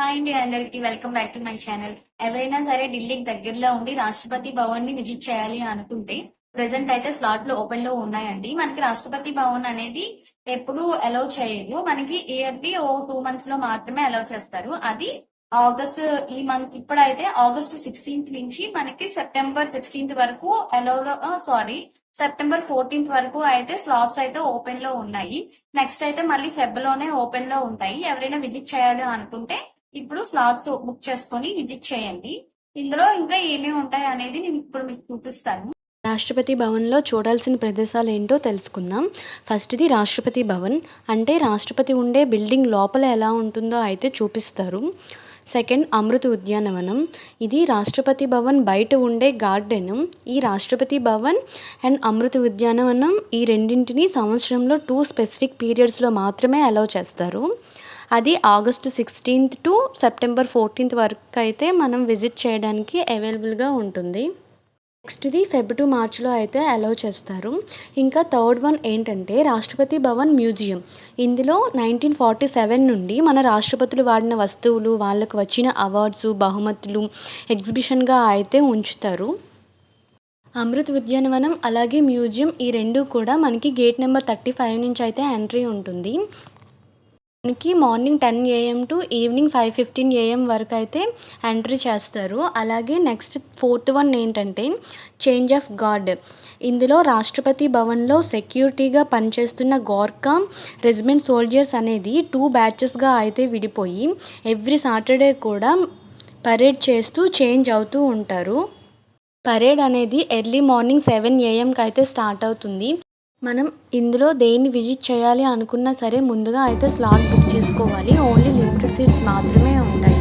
Hi అండి అందరికి welcome back to my channel. ఎవరైనా సరే ఢిల్లీకి దగ్గరలో ఉండి రాష్ట్రపతి భవన్ని విజిట్ చేయాలి అనుకుంటే ప్రెసెంట్ అయితే స్లాట్లు ఓపెన్లో ఉన్నాయండి. మనకి రాష్ట్రపతి భవన్ అనేది ఎప్పుడు అలౌ చేయదు. మనకి ఇయర్లీ ఓ టూ మంత్స్లో మాత్రమే అలౌ చేస్తారు. అది ఆగస్ట్ ఈ మంత్ ఇప్పుడైతే ఆగస్ట్ సిక్స్టీన్త్ నుంచి మనకి సెప్టెంబర్ సిక్స్టీన్త్ వరకు అలౌ సారీ సెప్టెంబర్ ఫోర్టీన్త్ వరకు అయితే స్లాట్స్ అయితే ఓపెన్లో ఉన్నాయి. నెక్స్ట్ అయితే మళ్ళీ ఫెబ్లోనే ఓపెన్లో ఉంటాయి. ఎవరైనా విజిట్ చేయాలి అనుకుంటే ఇప్పుడు స్లాట్స్ బుక్ చేసుకొని విజిట్ చేయండి. ఇందులో ఇంకా ఏమేమి ఉంటాయి అనేది నేను ఇప్పుడు మీకు చూపిస్తాను. రాష్ట్రపతి భవన్లో చూడాల్సిన ప్రదేశాలు ఏంటో తెలుసుకుందాం. ఫస్ట్ది రాష్ట్రపతి భవన్. అంటే రాష్ట్రపతి ఉండే బిల్డింగ్ లోపల ఎలా ఉంటుందో అయితే చూపిస్తారు. సెకండ్ అమృత ఉద్యానవనం. ఇది రాష్ట్రపతి భవన్ బయట ఉండే గార్డెన్. ఈ రాష్ట్రపతి భవన్ అండ్ అమృత ఉద్యానవనం ఈ రెండింటిని సంవత్సరంలో టూ స్పెసిఫిక్ పీరియడ్స్లో మాత్రమే అలౌ చేస్తారు. అది August sixteenth to September fourteenth వరకు అయితే మనం విజిట్ చేయడానికి అవైలబుల్గా ఉంటుంది. నెక్స్ట్ది ఫెబ్ టు మార్చ్లో అయితే అలౌ చేస్తారు. ఇంకా థర్డ్ వన్ ఏంటంటే రాష్ట్రపతి భవన్ మ్యూజియం. ఇందులో నైన్టీన్ ఫార్టీ సెవెన్ నుండి మన రాష్ట్రపతులు వాడిన వస్తువులు వాళ్ళకు వచ్చిన అవార్డ్స్ బహుమతులు ఎగ్జిబిషన్గా అయితే ఉంచుతారు. అమృత్ ఉద్యానవనం అలాగే మ్యూజియం ఈ రెండు కూడా మనకి గేట్ నెంబర్ థర్టీ ఫైవ్ నుంచి అయితే ఎంట్రీ ఉంటుంది. మనకి morning ten AM to evening five fifteen AM వరకు అయితే ఎంట్రీ చేస్తారు. అలాగే నెక్స్ట్ ఫోర్త్ వన్ ఏంటంటే చేంజ్ ఆఫ్ గార్డ్ ఇందులో రాష్ట్రపతి భవన్లో సెక్యూరిటీగా పనిచేస్తున్న గోర్ఖా రెజిమెంట్ సోల్జర్స్ అనేది టూ బ్యాచెస్గా అయితే విడిపోయి ఎవ్రీ సాటర్డే కూడా పరేడ్ చేస్తూ చేంజ్ అవుతూ ఉంటారు. పరేడ్ అనేది ఎర్లీ మార్నింగ్ సెవెన్ ఏఎంకి అయితే స్టార్ట్ అవుతుంది. మనం ఇందులో దేన్ని విజిట్ చేయాలి అనుకున్నా సరే ముందుగా అయితే స్లాట్ బుక్ చేసుకోవాలి. ఓన్లీ లిమిటెడ్ సీట్స్ మాత్రమే ఉంటాయి.